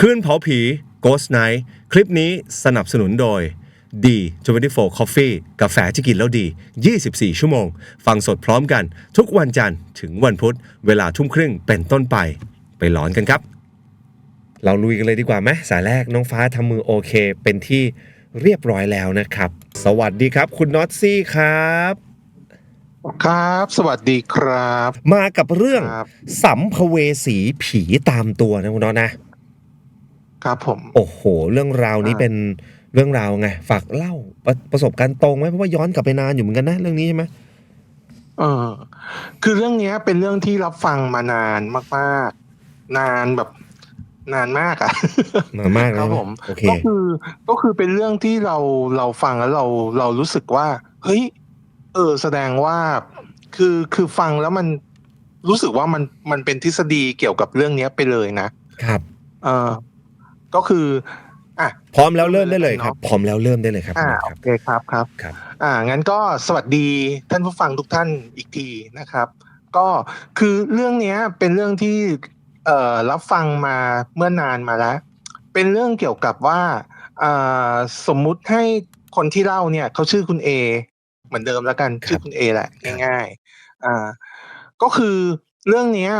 คืนเผาผี Ghost Night คลิปนี้สนับสนุนโดย D 24 Coffee กาแฟที่กินแล้วดี 24 ชั่วโมง ฟังสดพร้อมกัน ทุกวันจันทร์ถึงวันพุธ เวลาทุ่มครึ่งเป็นต้นไป ไปหลอนกันครับ เราลุยกันเลยดีกว่าไหมสายแรกน้องฟ้าทำมือโอเค เป็นที่เรียบร้อยแล้วนะครับ สวัสดีครับ คุณน็อตซี่ครับ ครับ สวัสดีครับ มากับเรื่องครับ สัมภเวสีผีตามตัวนะคุณน็อตนะ ครับผม โอ้โห เรื่องราวนี้อ่าเป็นเรื่องราวไง ฝากเล่าประประสบการณ์ตรงไหมเพราะว่าย้อนกลับไปนานอยู่เหมือนกันนะเรื่องนี้ใช่ไหมเออ คือเรื่องเนี้ยเป็นเรื่องที่รับฟังมานานมากๆ นานแบบนานมากอะนานมากคนะรับผมโอเคก็คือก็คือเป็นเรื่องที่เราเราฟังแล้วเราเรารู้สึกว่า เฮ้ย เออ แสดงว่า คือคือฟังแล้วมันรู้สึกว่ามันมันเป็นทฤษฎีเกี่ยวกับเรื่องเนี้ยไปเลยนะครับ เออ ก็คืออะพร้อมแล้วเริ่มได้เลยครับเนาะพร้อมแล้วเริ่มได้เลยครับอ่าคุณน็อตโอเคครับครับครับ อ่างั้นก็สวัสดีท่านผู้ฟังทุกท่านอีกทีนะครับ ก็คือเรื่องเนี้ยเป็นเรื่องที่เอ่อรับฟังมาเมื่อนานมาแล้ว เป็นเรื่องเกี่ยวกับว่าอ่าสมมุติให้คนที่เล่าเนี่ยเขาชื่อคุณเอเหมือนเดิมแล้วกันครับชื่อคุณเอแหละง่ายๆอ่าก็คือเรื่องเนี้ย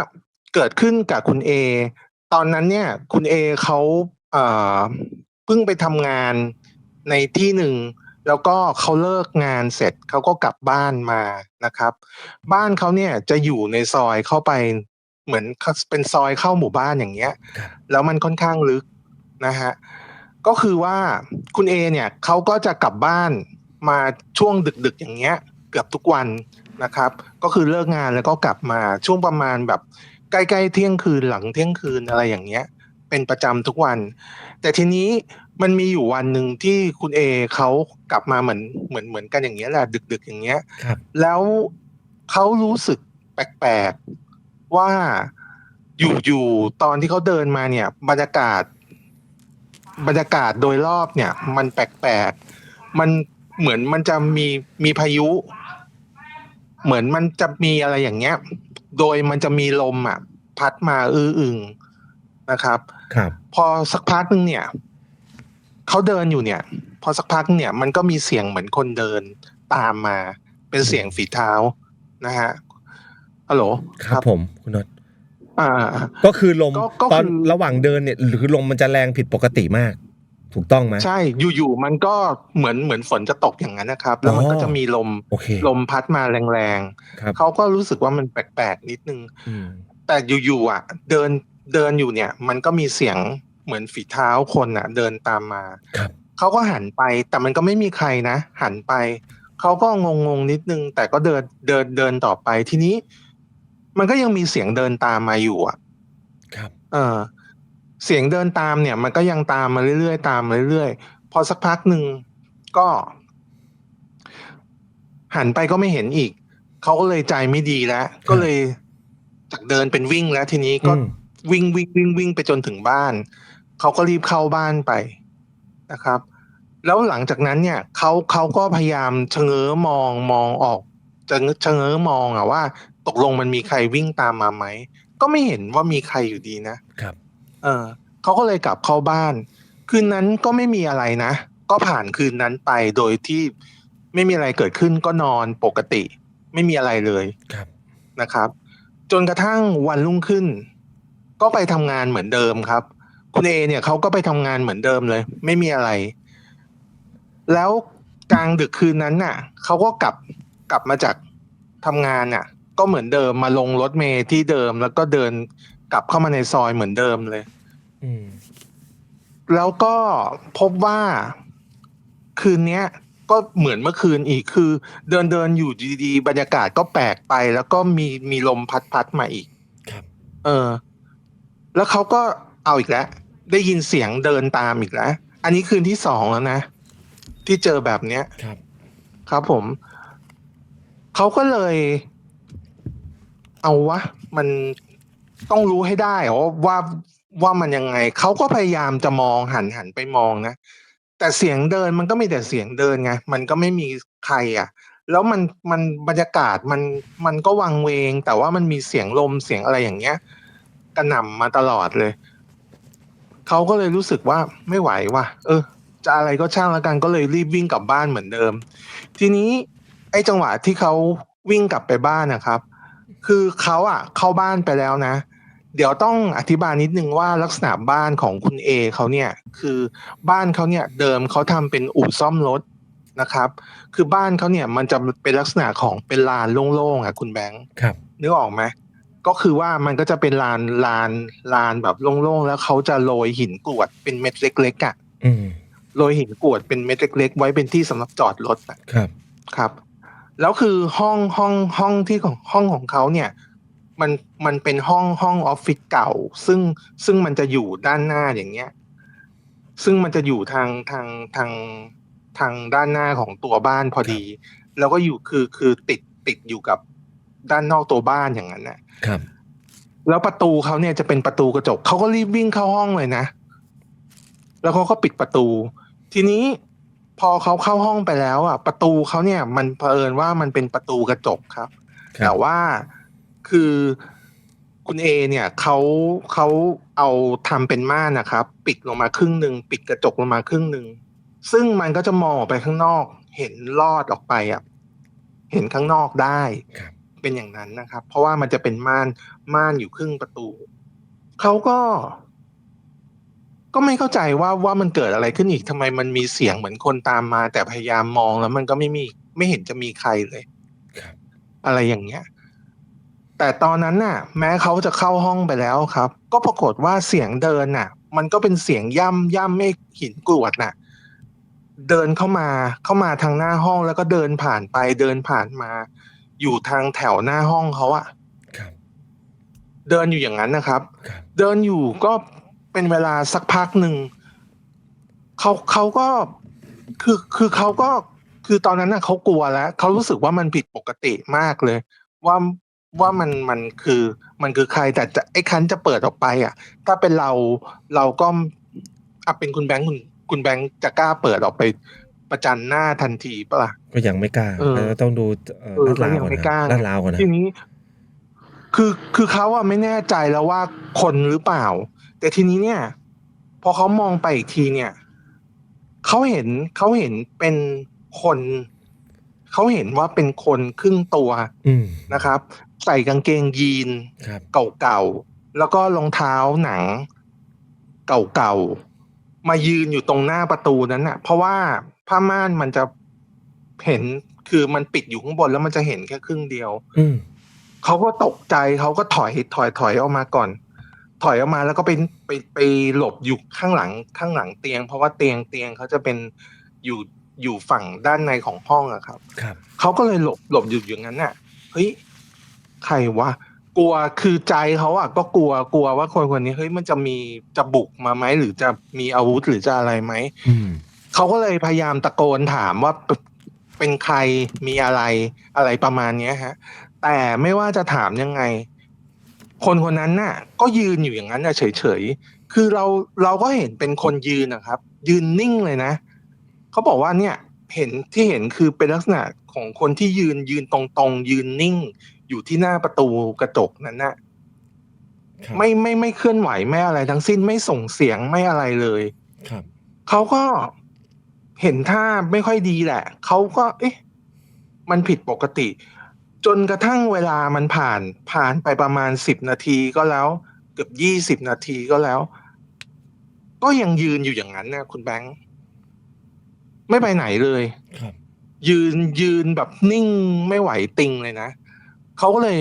เกิดขึ้นกับคุณเอตอนนั้นเนี่ย คุณเอเขา เอ่อเพิ่งไปทำงานในที่หนึ่ง แล้วก็เขาเลิกงานเสร็จเขาก็กลับบ้านมานะครับ บ้านเขาเนี่ยจะอยู่ในซอยเข้าไปเหมือนเป็นซอยเข้าหมู่บ้านอย่างเงี้ยครับแล้วมันค่อนข้างลึกนะฮะก็คือว่าคุณเอเนี่ยเขาก็จะกลับบ้านมาช่วงดึกๆอย่างเงี้ย เกือบทุกวันนะครับ ก็คือเลิกงานแล้วก็กลับมาช่วงประมาณแบบใกล้ๆเที่ยงคืนหลังเที่ยงคืนอะไรอย่างเงี้ย เป็นประจำทุกวัน แต่ทีนี้มันมีอยู่วันหนึ่งที่คุณเอเขากลับมาเหมือนเหมือนเหมือนกันอย่างเงี้ยแหละดึก ๆ อย่างเงี้ยครับแล้วเขารู้สึกแปลกๆว่าอยู่ๆตอนที่เขาเดินมาเนี่ย บรรยากาศ บรรยากาศโดยรอบเนี่ย มันแปลกๆมันเหมือนมันจะมีมีพายุ เหมือนมันจะมีอะไรอย่างเงี้ย โดยมันจะมีลมอะ พัดมาอื้ออึงนะครับ ครับ พอสักพักหนึ่งเนี่ยเขาเดินอยู่เนี่ย พอสักพักเนี่ย มันก็มีเสียงเหมือนคนเดินตามมา เป็นเสียงฝีเท้านะฮะฮัลโหลครับผมคุณน็อตอ่าก็คือลมก็ก็ตอนคือระหว่างเดินเนี่ยหรือลมมันจะแรงผิดปกติมาก ถูกต้องไหมใช่ อยู่ๆมันก็เหมือนเหมือนฝนจะตกอย่างนั้นนะครับ แล้วมันอ๋อก็จะมีลมโอเคลมพัดมาแรงครับๆเขาก็รู้สึกว่ามันแปลกๆนิดนึงอืมแต่อยู่ๆอะ เดิน เดินอยู่เนี่ย มันก็มีเสียงเหมือนฝีเท้าคนอะ เดินตามมาครับเขาก็หันไปแต่มันก็ไม่มีใครนะ หันไปเขาก็งงๆนิดนึง แต่ก็เดินเดินเดินต่อไปทีนี้ มันก็ยังมีเสียงเดินตามมาอยู่อะ ครับ เออเสียงเดินตามเนี่ย มันก็ยังตามมาเรื่อยๆตามมาเรื่อยๆพอสักพักหนึ่งก็ หันไปก็ไม่เห็นอีกเขาก็เลยใจไม่ดีแล้ว ก็เลยจากเดินเป็นวิ่งแล้วทีนี้ก็อืม วิ่งวิ่งวิ่งวิ่งไปจนถึงบ้าน เขาก็รีบเข้าบ้านไปนะครับ แล้วหลังจากนั้นเนี่ยเขาเขาก็พยายามชะเง้อมองมองออกจะชะเง้อมองอะว่า ตกลงมันมีใครวิ่งตามมาไหมก็ไม่เห็นว่ามีใครอยู่ดีนะครับ เออเขาก็เลยกลับเข้าบ้าน คืนนั้นก็ไม่มีอะไรนะ ก็ผ่านคืนนั้นไปโดยที่ไม่มีอะไรเกิดขึ้นก็นอนปกติ ไม่มีอะไรเลยครับนะครับ จนกระทั่งวันรุ่งขึ้น ก็ไปทำงานเหมือนเดิมครับ คุณเอเนี่ยเขาก็ไปทำงานเหมือนเดิมเลย ไม่มีอะไร แล้วกลางดึกคืนนั้นน่ะเขาก็กลับกลับมาจากทำงานน่ะ ก็เหมือนเดิมมาลงรถเมล์ที่เดิมแล้วก็เดินกลับเข้ามาในซอยเหมือนเดิมเลยอืมแล้วก็พบว่าคืนเนี้ยก็เหมือนเมื่อคืนอีกคือ เดินเดินอยู่ดีๆ บรรยากาศก็แปลกไป แล้วก็มีมีลมพัดพัดมาอีก ครับ เออ แล้วเขาก็เอาอีกแล้วได้ยินเสียงเดินตามอีกแล้ว อันนี้คืนที่สองแล้วนะ ที่เจอแบบเนี้ยครับ ครับผม เขาก็เลย เอาวะ มันต้องรู้ให้ได้เหรอว่าว่ามันยังไง เขาก็พยายามจะมองหันหันไปมองนะ แต่เสียงเดินมันก็มีแต่เสียงเดินไง มันก็ไม่มีใครอะ แล้วมันมันบรรยากาศมันมันก็วังเวง แต่ว่ามันมีเสียงลมเสียงอะไรอย่างเงี้ย กระหน่ำมาตลอดเลย เขาก็เลยรู้สึกว่าไม่ไหวว่ะ เออ จะอะไรก็ช่างแล้วกันก็เลยรีบวิ่งกลับบ้านเหมือนเดิม ทีนี้ ไอ้จังหวะที่เขาวิ่งกลับไปบ้านนะครับ คือเขาอะ เข้าบ้านไปแล้วนะ เดี๋ยวต้องอธิบายนิดนึงว่าลักษณะบ้านของคุณเอเขาเนี่ย คือบ้านเขาเนี่ยเดิมเขาทำเป็นอู่ซ่อมรถนะครับ คือบ้านเขาเนี่ยมันจะเป็นลักษณะของเป็นลานโล่งๆอะคุณแบงค์ครับนึกออกไหม ก็คือว่ามันก็จะเป็นลานลานลานแบบโล่งๆแล้วเขาจะโรยหินกรวดเป็นเม็ดเล็กๆอะอืมโรยหินกรวดเป็นเม็ดเล็ก ๆ ไว้เป็นที่สำหรับจอดรถอะครับ ครับ แล้วคือห้องห้องห้องที่ของห้องของเขาเนี่ย มันมันเป็นห้องห้องออฟฟิศเก่า ซึ่งซึ่งมันจะอยู่ด้านหน้าอย่างเงี้ย ซึ่งมันจะอยู่ทางทางทางทางด้านหน้าของตัวบ้านพอดี แล้วก็อยู่คือคือติดติดอยู่กับ ด้านนอกตัวบ้านอย่างนั้นน่ะครับ แล้วประตูเขาเนี่ยจะเป็นประตูกระจกเขาก็รีบวิ่งเข้าห้องเลยนะ แล้วเขาก็ปิดประตู ทีนี้พอเขาเข้าห้องไปแล้วอะ ประตูเขาเนี่ย มันเผอิญว่ามันเป็นประตูกระจกครับครัแต่บว่าคือคุณเอเนี่ยเขาเขาเอาทำเป็นม่านนะครับ ปิดลงมาครึ่งหนึ่งปิดกระจกลงมาครึ่งหนึ่งซึ่งมันก็จะมองออกไปข้างนอก เห็นลอดออกไปอะเห็นข้างนอกได้ครับ เป็นอย่างนั้นนะครับ เพราะว่ามันจะเป็นม่านม่านอยู่ครึ่งประตูเขาก็ ก็ไม่เข้าใจว่าว่ามันเกิดอะไรขึ้นอีกทำไมมันมีเสียงเหมือนคนตามมา แต่พยายามมองแล้วมันก็ไม่มีไม่เห็นจะมีใครเลยครับอะไรอย่างเงี้ย แต่ตอนนั้นน่ะ แม้เขาจะเข้าห้องไปแล้วครับ ก็ปรากฏว่าเสียงเดินน่ะ มันก็เป็นเสียงย่ำย่ำไม่หินกรวดน่ะ เดินเข้ามาเข้ามาทางหน้าห้องแล้วก็เดินผ่านไปเดินผ่านมา อยู่ทางแถวหน้าห้องเขาอะครับเดินอยู่อย่างนั้นนะครับครับ เดินอยู่ก็เป็นเวลาสักพักหนึ่งเขาเขาก็คือคือเขาก็คือตอนนั้นน่ะเขากลัวแล้วเขารู้สึกว่ามันผิดปกติมากเลย ว่าว่ามันมันคือมันคือใครแต่จะไอ้คันจะเปิดออกไป อะ ถ้าเป็นเราเราก็อะเป็นคุณแบงค์คุณคุณแบงค์จะกล้าเปิดออกไป ประจันหน้าทันทีปะล่ะก็ยังไม่กล้าเออแล้วต้องดูเอ่อเออลาดราวก็ยังก่อนไม่นะกล้าลาดราวก่อนนะทีนี้ คือคือเขาอะไม่แน่ใจแล้วว่าคนหรือเปล่า แต่ทีนี้เนี่ย พอเขามองไปอีกทีเนี่ยเขาเห็นเขาเห็นเป็นคนเขาเห็นว่าเป็นคนครึ่งตัวอืมนะครับ ใส่กางเกงยีนครับเก่าๆแล้วก็รองเท้าหนังเก่าๆมายืนอยู่ตรงหน้าประตูนั้นน่ะ เพราะว่า ผ้าม่านมันจะเห็นคือมันปิดอยู่ข้างบนแล้วมันจะเห็นแค่ครึ่งเดียว อืมเขาก็ตกใจเขาก็ถอยถอยถอยออกมาก่อน ถอยออกมาแล้วก็ไปไปไปหลบอยู่ข้างหลังข้างหลังเตียง เพราะว่าเตียงเตียงเขาจะเป็นอยู่อยู่ฝั่งด้านในของห้องอะครับ ครับเขาก็เลยหลบหลบอยู่อย่างนั้นน่ะเฮ้ยใครวะกลัวคือใจเขาอะก็กลัวกลัวว่าคนคนนี้เฮ้ยมันจะมีจะบุกมาไหมหรือจะมีอาวุธหรือจะอะไรไหมอืม เขาก็เลยพยายามตะโกนถามว่าเป็นเป็นใครมีอะไรอะไรประมาณเนี้ยฮะ แต่ไม่ว่าจะถามยังไง คนคนนั้นน่ะ ก็ยืนอยู่อย่างนั้นน่ะเฉยๆคือเราเราก็เห็นเป็นคนยืนนะครับ ยืนนิ่งเลยนะเขาบอกว่าเนี่ยเห็นที่เห็นคือเป็นลักษณะของคนที่ยืนยืนตรงๆ ยืนนิ่ง อยู่ที่หน้าประตูกระจกนั้นน่ะครับไม่ไม่ไม่เคลื่อนไหวไม่อะไรทั้งสิ้นไม่ส่งเสียงไม่อะไรเลย ครับเขาก็ เห็นท่าไม่ค่อยดีแหละเขาก็ เอ๊ะ มันผิดปกติ จนกระทั่งเวลามันผ่านผ่านไปประมาณสิบนาทีก็แล้ว เกือบยี่สิบนาทีก็แล้ว ก็ยังยืนอยู่อย่างนั้นนะคุณแบงค์ไม่ไปไหนเลยครับยืนยืนแบบนิ่งไม่ไหวติงเลยนะเขาก็เลย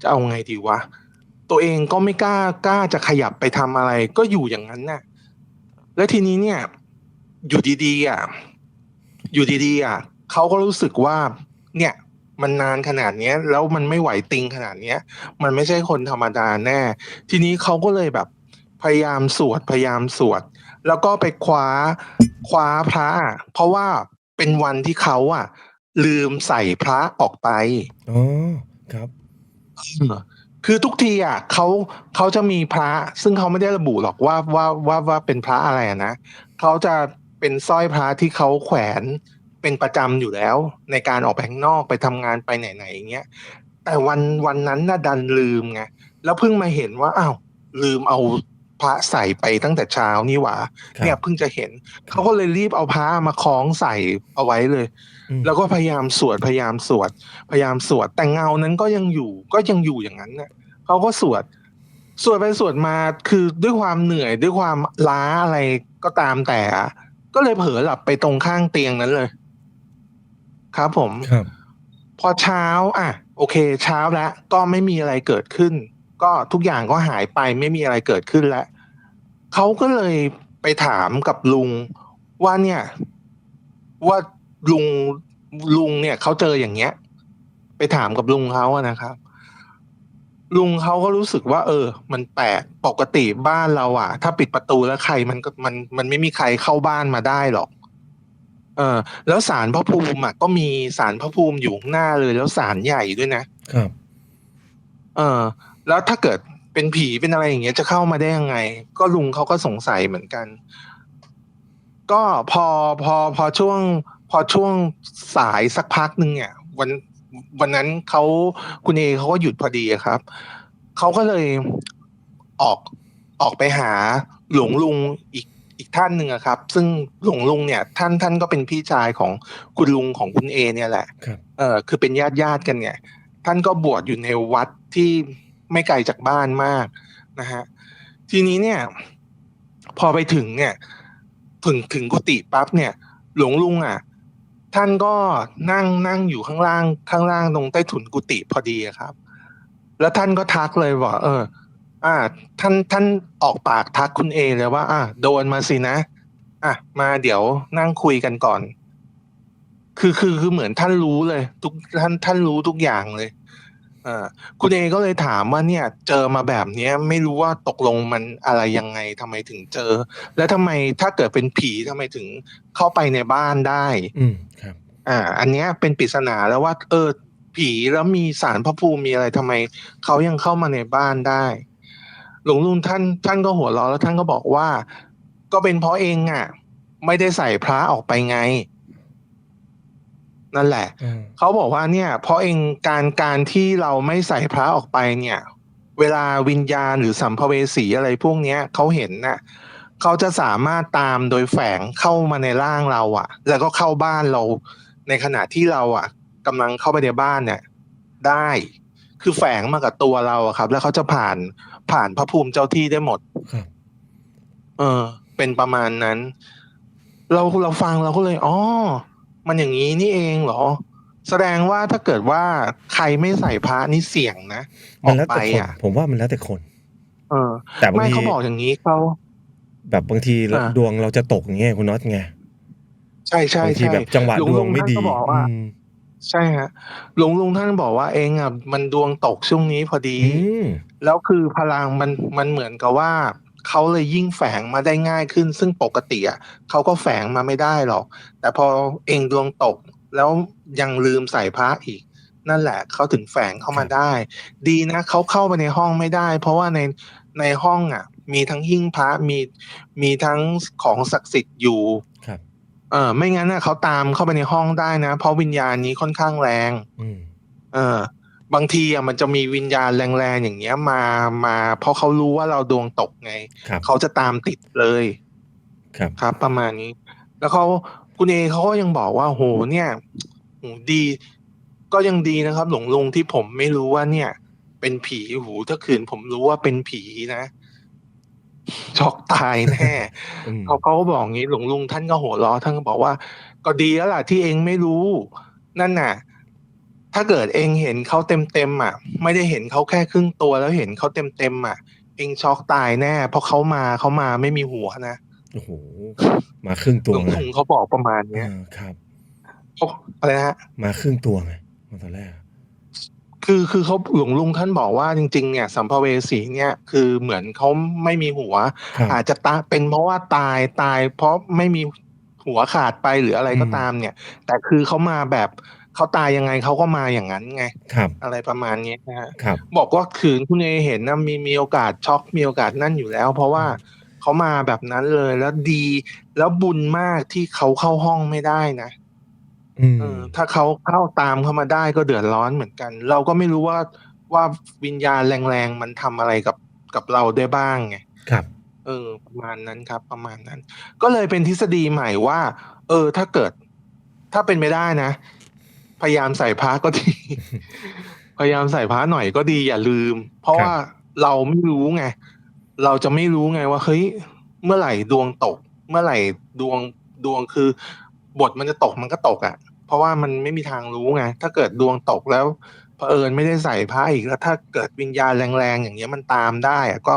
จะเอาไงดีวะตัวเองก็ไม่กล้ากล้าจะขยับไปทำอะไร ก็อยู่อย่างนั้นน่ะแล้วทีนี้เนี่ย อยู่ดีๆอะอยู่ดีๆอะเขาก็รู้สึกว่า เนี่ย มันนานขนาดเนี้ย แล้วมันไม่ไหวติงขนาดเนี้ย มันไม่ใช่คนธรรมดาแน่ ทีนี้เขาก็เลยแบบ พยายามสวดพยายามสวด แล้วก็ไปคว้าคว้าพระอะเพราะว่าเป็นวันที่เขาอะ ลืมใส่พระออกไปอ๋อครับคือทุกทีอะเขาเขาจะมีพระ ซึ่งเขาไม่ได้ระบุหรอกว่าว่าว่าว่าเป็นพระอะไรอะนะเขาจะ เป็นสร้อยพระที่เขาแขวนเป็นประจำอยู่แล้ว ในการออกไปข้างนอกไปทำงานไปไหนๆอย่างเงี้ยแต่วันวันนั้นน่ะดันลืมไงแล้วเพิ่งมาเห็นว่าอ้าวลืมเอาพระใส่ไปตั้งแต่เช้านี่หว่าครับเนี่ยเพิ่งจะเห็น เขาก็เลยรีบเอาพระมาคล้องใส่เอาไว้เลยอืมแล้วก็พยายามสวดพยายามสวด พยายามสวดแต่เงานั้นก็ยังอยู่ก็ยังอยู่อย่างนั้นน่ะเขาก็สวดสวดไปสวดมาคือด้วยความเหนื่อยด้วยความล้าอะไรก็ตามแต่อะ ก็เลยเผลอหลับไปตรงข้างเตียงนั้นเลย ครับผมครับ พอเช้า อะ โอเค เช้าแล้วก็ไม่มีอะไรเกิดขึ้น ก็ทุกอย่างก็หายไปไม่มีอะไรเกิดขึ้นแล้วเขาก็เลยไปถามกับลุงว่าเนี่ย ว่าลุงลุงเนี่ยเขาเจออย่างเงี้ย ไปถามกับลุงเขาอะนะครับ ลุงเขาก็รู้สึกว่า เออ มันแปลกปกติบ้านเราอะถ้าปิดประตูแล้วใครมันก็มันมันไม่มีใครเข้าบ้านมาได้หรอก เออ แล้วสารพระภูมิอะก็มีสารพระภูมิอยู่ข้างหน้าเลย แล้วสารใหญ่ด้วยนะครับ เออ แล้วถ้าเกิดเป็นผีเป็นอะไรอย่างเงี้ยจะเข้ามาได้ยังไง ก็ลุงเขาก็สงสัยเหมือนกัน ก็พอพอพอช่วง พอช่วงสายสักพักหนึ่งเนี่ยวัน วันนั้นเขาคุณเอเขาก็หยุดพอดีอะครับเขาก็เลยออกออกไปหาหลวงลุงอีกอีกท่านหนึ่งอะครับ ซึ่งหลวงลุงเนี่ย ท่านท่านก็เป็นพี่ชายของคุณลุงของคุณเอ เนี่ยแหละครับเออคือเป็นญาติญาติกันเนี่ย ท่านก็บวชอยู่ในวัดที่ไม่ไกลจากบ้านมากนะฮะทีนี้เนี่ย พอไปถึงเนี่ย ถึงถึงกุฏิปั๊บเนี่ย หลวงลุงอะ ท่านก็นั่งนั่งอยู่ข้างล่างข้างล่างตรงใต้ถุนกุฏิพอดีครับ แล้วท่านก็ทักเลยว่าเออ อ่า ท่านท่านออกปากทักคุณเอเลยว่า อ่าโดนมาสินะ อะ มาเดี๋ยวนั่งคุยกันก่อน คือคือคือเหมือนท่านรู้เลย ทุกท่านท่านรู้ทุกอย่างเลย อ่าคุณเอก็เลยถามว่าเนี่ย เจอมาแบบเนี้ย ไม่รู้ว่าตกลงมันอะไรยังไงทำไมถึงเจอ แล้วทำไมถ้าเกิดเป็นผีทำไมถึงเข้าไปในบ้านได้ อืมครับ อ่า อันเนี้ยเป็นปริศนาแล้วว่า เออ ผีแล้วมีสารพระภูมิมีอะไรทำไมเขายังเข้ามาในบ้านได้ หลวงลุงท่านท่านก็หัวเราะแล้วท่านก็บอกว่า ก็เป็นเพราะเองอะ ไม่ได้ใส่พระออกไปไง นั่นแหละอืมเขาบอกว่าเนี่ย เพราะเองการการที่เราไม่ใส่พระออกไปเนี่ย เวลาวิญญาณหรือสัมภเวสีอะไรพวกเนี้ยเขาเห็นน่ะเขาจะสามารถตามโดยแฝงเข้ามาในร่างเราอะ่ะ แล้วก็เข้าบ้านเราในขณะที่เราอะ่ะกำลังเข้าไปในบ้านเนี่ย ได้คือแฝงมากับตัวเราอะครับ แล้วเขาจะผ่านผ่านพระภูมิเจ้าที่ได้หมดครับเออ เป็นประมาณนั้น เราเราฟังเราก็เลยอ๋อ มันอย่างนี้นี่เองเหรอ แสดงว่าถ้าเกิดว่าใครไม่ใส่พระนี่เสี่ยงนะอมัอนกแล้วไปแต่คนอะผมว่ามันแล้วแต่คน เออ แต่บางไม่ทีเขาบอกอย่างนี้เขาแบบบางทีอ่าดวงเราจะตกอย่างเงี้ยคุณน็อตไงใช่ใช่บางทีใช่แบบจังหวะลุดวงลุไม่ท่านดีก็บอกว่าอืมใช่ฮะหลวงลุงท่านบอกว่าเองอะมันดวงตกช่วงนี้พอดีอืมแล้วคือพลังมันมันเหมือนกับว่า เขาเลยยิ่งแฝงมาได้ง่ายขึ้น ซึ่งปกติอะเขาก็แฝงมาไม่ได้หรอก แต่พอเองดวงตกแล้วยังลืมใส่พระอีก นั่นแหละเขาถึงแฝงเข้ามาได้ ดีนะเขาเข้าไปในห้องไม่ได้ เพราะว่าในในห้องอะ มีทั้งหิ้งพระมีมีทั้งของศักดิ์สิทธิ์อยู่ครับ เออไม่งั้นน่ะเขาตามเข้าไปในห้องได้นะ เพราะวิญญาณนี้ค่อนข้างแรง อืมเออ บางทีอะมันจะมีวิญญาณแรงๆอย่างเงี้ยมามาเพราะเขารู้ว่าเราดวงตกไงครับเขาจะตามติดเลย ครับครับ ประมาณนี้ แล้วเขาคุณเอเขาก็ยังบอกว่าโหเนี่ยโหดี ก็ยังดีนะครับ หลวงลุงที่ผมไม่รู้ว่าเนี่ย เป็นผีหูถ้าขืนผมรู้ว่าเป็นผีนะช็อกตายแน่อืมเขาเขาก็บอกงี้หลวงลุงท่านก็หัวเราะท่านก็บอกว่า ก็ดีแล้วล่ะที่เองไม่รู้ นั่นน่ะ ถ้าเกิดเองเห็นเขาเต็มเต็มๆอะ ไม่ได้เห็นเขาแค่ครึ่งตัวแล้วเห็นเขาเต็มเต็มๆอะ เองช็อกตายแน่ เพราะเขามาเขามาไม่มีหัวนะโอ้โหมาครึ่งหตัวลวงไงลุงเขาบอกประมาณเนี้ยอ่าครับเขาอะไรนะฮะมาครึ่งตัวไงตอนแรกคือคือเขาหลวงลุงท่านบอกว่าจริง ๆ เนี่ยสัมภเวสีเนี่ยคือเหมือนเขาไม่มีหัวครับอาจจะตาเป็นเพราะว่าตายตาย เพราะไม่มีหัวขาดไปหรืออะไรก็อืมตามเนี่ย แต่คือเขามาแบบ เขาตายยังไงเขาก็มาอย่างนั้นไงครับ อะไรประมาณนี้นะฮะครับ บอกว่าคืนคุณเอเห็นนะมีมีโอกาสช็อกมีโอกาสนั่นอยู่แล้ว เพราะว่าเขามาแบบนั้นเลยแล้วดี แล้วบุญมากที่เขาเข้าห้องไม่ได้นะอืมเออถ้าเขาเข้าตามเข้ามาได้ก็เดือดร้อนเหมือนกัน เราก็ไม่รู้ว่าว่าวิญญาณแรงๆมันทำอะไรกับกับเราได้บ้างไงครับ เออ ประมาณนั้นครับ ประมาณนั้น ก็เลยเป็นทฤษฎีใหม่ว่า เออ ถ้าเกิด ถ้าเป็นไม่ได้นะ พยายามใส่พระก็ดี พยายามใส่พระหน่อยก็ดีอย่าลืม เพราะครับว่าเราไม่รู้ไง เราจะไม่รู้ไงว่าเฮ้ยเมื่อไหร่ดวงตก เมื่อไหร่ดวงดวงคือบทมันจะตกมันก็ตกอะ่ะ เพราะว่ามันไม่มีทางรู้ไง ถ้าเกิดดวงตกแล้วเผอิญไม่ได้ใส่พระอีกแล้วถ้าเกิดวิญญาณแรงๆอย่างเงี้ยมันตามได้อะก็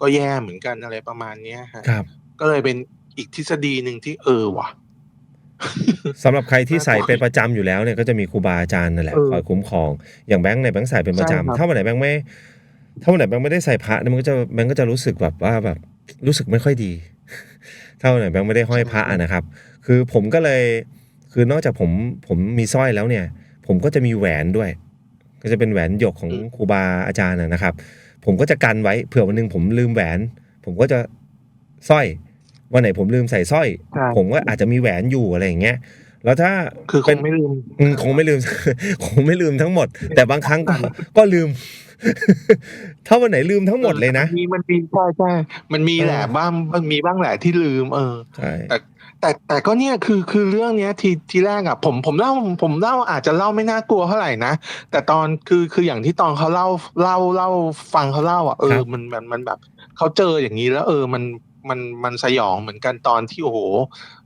ก็แย่เหมือนกันอะไรประมาณเนี้ยฮะครับ ก็เลยเป็นอีกทฤษฎีหนึ่งที่เออว่ะ สำหรับใครที่ใส่เป็นประจำอยู่แล้วเนี่ยก็จะมีครูบาอาจารย์นั่นแหละเออคอยคุ้มครองอย่างแบงค์เนี่ยแบงค์ใส่เป็นประใช่ครับจำถ้าวันไหนแบงค์ไม่ถ้าวันไหนแบงค์ไม่ได้ใส่พระเนี่ยมันก็จะแบงค์ก็จะรู้สึกแบบว่าแบบรู้สึกไม่ค่อยดี ถ้าวันไหนแบงค์ไม่ได้ห้อยพระอะนะครับ คือผมก็เลยคือนอกจากผมผมมีสร้อยแล้วเนี่ย ผมก็จะมีแหวนด้วย ก็จะเป็นแหวนหยกของอืมครูบาอาจารย์นะนะครับ ผมก็จะกันไว้เผื่อวันหนึ่งผมลืมแหวน ผมก็จะสร้อย วันไหนผมลืมใส่สร้อยใช่ผมก็อาจจะมีแหวนอยู่อะไรอย่างเงี้ยแล้วถ้าคือคเป็นงไม่ลืมอืมคงไม่ลืมคงไม่ลืมทั้งหมด แต่บางครั้งก็ก็ลืม ถ้าวันไหนลืมทั้งหมดเลยนะมีมันมีใช่ใช่มันมีแหละเออบ้างมันมีบ้างแหละที่ลืม เออใช่แต่แต่แต่ก็เนี่ยคือคือเรื่องเนี้ยทีทีแรกอะผมผมเล่าผมเล่าอาจจะเล่าไม่น่ากลัวเท่าไหร่นะแต่ตอนคือคืออย่างที่ตอนเขาเล่าเล่าเล่าฟังเขาเล่าอะเออมันมันมันแบบเขาเจออย่างนี้แล้ว เออมัน มันมันสยองเหมือนกันตอนที่โอ้โห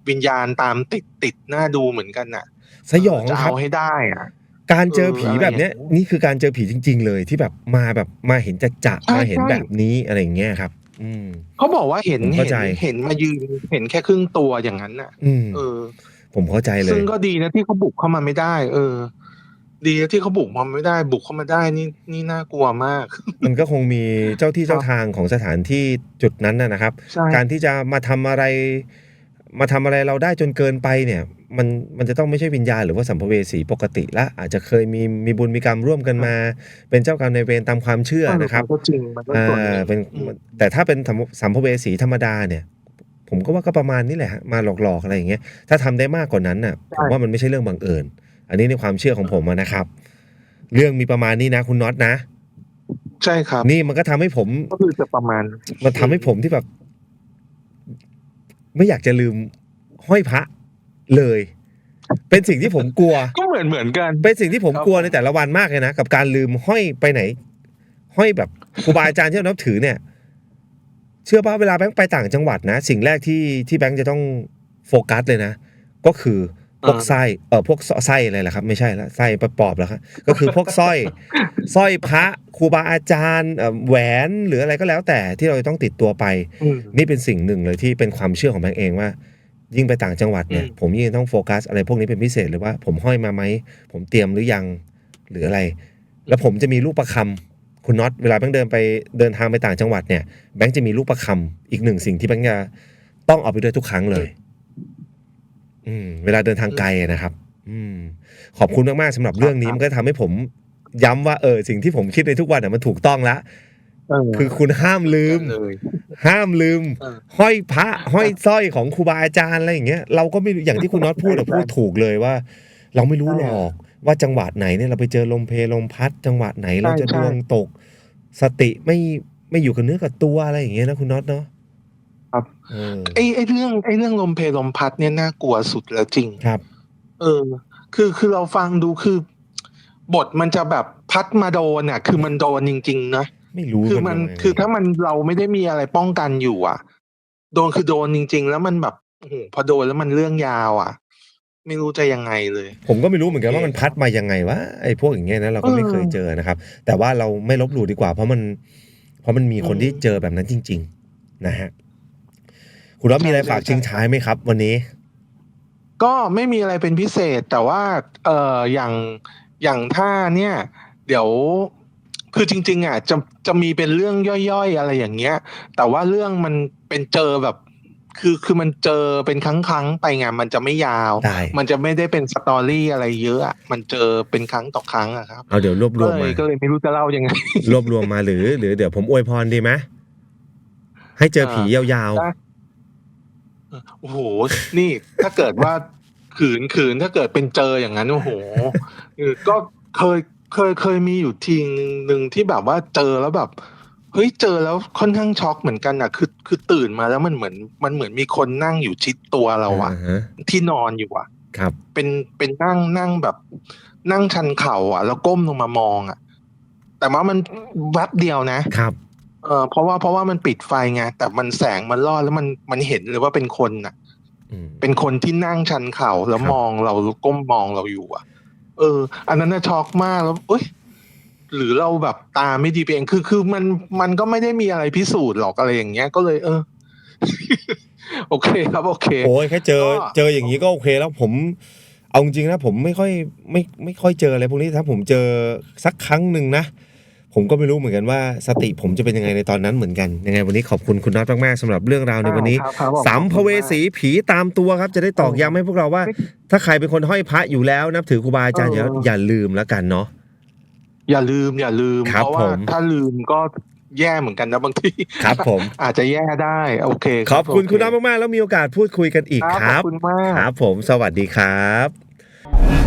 วิญญาณตามติดติดหน้าดูเหมือนกันน่ะ สยองจะครัเอาบให้ได้อะการเจอผีเออแบบเนี้ยอะไรอย่างเงี้ยนี่คือการเจอผีจริง ๆ เลยที่แบบมาแบบมาเห็นจะจะใช่มาเห็นใช่แบบนี้อะไรอย่างเงี้ยครับ อืมเขาบอกว่าเห็นผมเห็เข้านใจเห็นมายืนเห็นแค่ครึ่งตัวอย่างนั้นน่ะอืมเออ ผมเข้าใจเลยซึ่งก็ดีนะที่เขาบุกเข้ามาไม่ได้ เออ ดีนะที่เขาบุกมาไม่ได้ บุกเข้ามาได้นี่นี่น่ากลัวมาก มันก็คงมีเจ้าที่ครับเจ้าทางของสถานที่จุดนั้นนะนะครับใช่การที่จะมาทำอะไร มาทำอะไรเราได้จนเกินไปเนี่ย มันมันจะต้องไม่ใช่วิญญาณหรือว่าสัมภเวสีปกติละอาจจะเคยมีมีบุญมีกรรมร่วมกันมา เป็นเจ้ากรรมในายเวรตามความเชื่อนะครับมันก็จริงมันก็อ่ส่วนหนึ่างเป็นอืมแต่ถ้าเป็นสัมสัมภเวสีธรรมดาเนี่ยผมก็ว่าก็ประมาณนี้แหละฮะมาหลอกๆอะไรอย่างเงี้ยถ้าทำได้มากกว่านั้นน่ะผมว่ามันไม่ใช่เรื่องบังเอิญ อันนี้ในความเชื่อของผมอะนะครับ เรื่องมีประมาณนี้นะคุณน็อตนะ ใช่ครับ นี่มันก็ทำให้ผมก็คือจะประมาณ มันทำให้ผมที่แบบ ไม่อยากจะลืมห้อยพระเลย เป็นสิ่งที่ผมกลัว ก็เหมือนเหมือนกัน เป็นสิ่งที่ผมครับกลัวในแต่ละวันมากเลยนะกับการลืมห้อยไปไหน ห้อยแบบครูบาอาจารย์ที่เรานับถือเนี่ย เชื่อป่ะเวลาแบงค์ไปต่างจังหวัดนะ สิ่งแรกที่ที่แบงค์จะต้องโฟกัสเลยนะ ก็คือ พวกอ่าไส้เออพวกไส้อะไรล่ะครับ ไม่ใช่ละไส้ประปอบแล้วครับก็คือพวกสร้อยสร้อยพระครูบาอาจารย์เอ่อแหวนหรืออะไรก็แล้วแต่ที่เราจะต้องติดตัวไปอืมนี่เป็นสิ่งหนึ่งเลยที่เป็นความเชื่อของแบงค์เองว่า ยิ่งไปต่างจังหวัดเนี่ยอืมผมยิ่งต้องโฟกัส อะไรพวกนี้เป็นพิเศษเลยว่า ผมห้อยมาไหมผมเตรียมหรือยังหรืออะไร แล้วผมจะมีลูกประคำคุณน็อตเวลาแบงค์เดินไปเดินทางไปต่างจังหวัดเนี่ยแบงค์จะมีลูกประคำอีกหนึ่งสิ่งที่แบงค์จะต้องเอาไปด้วยทุกครั้งเลย อืมเวลาเดินทางไกลอะนะครับ อืม ขอบคุณมากๆสำหรับเรื่องนี้ครับมันก็ทำให้ผมย้ำว่าเออสิ่งที่ผมคิดในทุกวันน่ะมันถูกต้องแล้วเออคือคุณห้ามลืมเลยห้ามลืมเออห้อยพระ ห้อยสร้อยของครูบาอาจารย์อะไรอย่างเงี้ยเราก็ไม่รู้อย่างที่คุณน็อตพูดอะใช่พูดถูกเลยว่า เราไม่รู้ใช่หรอกว่าจังหวะไหนเนี่ยเราไปเจอลมเพลลมพัด จังหวะไหนเราจะใช่ดวงตก สติไม่ไม่อยู่กับเนื้อกับตัวอะไรอย่างเงี้ยนะคุณน็อตเนาะ ครับเออไอ้ไอ้เรื่องไอ้เรื่องลมเพลลมพัดเนี่ยน่ากลัวสุดแล้วจริงครับ เออ คือคือเราฟังดูคือบทมันจะแบบพัดมาโดนอะ คือมันโดนจริงๆนะไม่รู้คือมันยังไงคือถ้ามันเราไม่ได้มีอะไรป้องกันอยู่ อะ โดนคือโดนจริง ๆ แล้วมันแบบโอ้โหพอโดนแล้วมันเรื่องยาวอะ ไม่รู้จะยังไงเลย ผมก็ไม่รู้เหมือนกันว่ามันพัดมายังไงวะไอ้พวกอย่างเงี้ยนะเราก็ไม่เออเคยเจอนะครับ แต่ว่าเราไม่ลบหลู่ดีกว่า เพราะมัน เพราะมันมีคนอืมที่เจอแบบนั้นจริง ๆ นะฮะ คุณน็อตมีอะไรใช่ฝากใช่ทิ้งท้ายไหมครับ วันนี้ ก็ไม่มีอะไรเป็นพิเศษแต่ว่า เอออย่างอย่างถ้าเนี่ย เดี๋ยวคือจริง ๆ อะจะจะมีเป็นเรื่องย่อยๆ อะไรอย่างเงี้ย แต่ว่าเรื่องมันเป็นเจอแบบ คือคือมันเจอเป็นครั้งๆไปไงมันจะไม่ยาวได้มันจะไม่ได้เป็นสตอรี่อะไรเยอะอะมันเจอเป็นครั้งต่อครั้งอะครับเอาเดี๋ยวรวบรก็วมเลมายก็เลยไม่รู้จะเล่ายังไงรวบรวมมาหรือ หรือเดี๋ยวผมอวยพรดีไหมให้เจอผียาวได้ โอ้โห นี่ถ้าเกิดว่าขืนขืนถ้าเกิดเป็นเจออย่างนั้นโอ้โหเออก็เคยเคยเคยมีอยู่ทีหนึ่งที่แบบว่าเจอแล้วแบบเฮ้ยเจอแล้วค่อนข้างช็อกเหมือนกันอะ คือคือตื่นมาแล้วมันเหมือน มันเหมือนมีคนนั่งอยู่ชิดตัวเราอะอ่าฮะที่นอนอยู่อะ ครับ เป็นเป็นนั่งนั่งแบบ นั่งชันเข่าอะ แล้วก้มลงมามองอะ แต่ว่ามันแวบเดียวนะครับ เออเพราะว่าเพราะว่ามันปิดไฟไงแต่มันแสงมันรอดแล้วมันมันเห็นเลยว่าเป็นคนอะอืมเป็นคนที่นั่งชันเข่าแล้วครับมองเราก้มมองเราอยู่ อะ เออ อันนั้นน่ะช็อกมากแล้วเอ้ยหรือเราแบบตาไม่ดีไปเองคือคือมันมันก็ไม่ได้มีอะไรพิสูจน์หรอกอะไรอย่างเงี้ย ก็เลย เออ โอเคครับโอเคโอ้ยแค่เจอก็เจออย่างนี้ก็โอเคแล้วผม เอาจริงๆนะผมไม่ค่อยไม่ไม่ค่อยเจออะไรพวกนี้ถ้าผมเจอสักครั้งหนึ่งนะ ผมก็ไม่รู้เหมือนกันว่าสติผมจะเป็นยังไงในตอนนั้นเหมือนกัน ยังไงวันนี้ขอบคุณคุณน็อตมาก ๆสำหรับเรื่องราวในวันนี้ครับครับผมสามภเวสีผีตามตัวครับ จะได้ตอกย้ำให้พวกเราว่า ถ้าใครเป็นคนห้อยพระอยู่แล้ว นับถือครูบาอาจารย์อย่าอย่าลืมแล้วกันเนาะอย่าลืมอย่าลืมครับเพราะว่าผมถ้าลืมก็แย่เหมือนกันนะบางทีครับผมอาจจะแย่ได้โอเค ขอบคุณโเคุณน็อตมาก ๆ แล้วมีโอกาสพูดคุยกันอีกคขรัอบบคุณมากครับผมสวัสดีครับ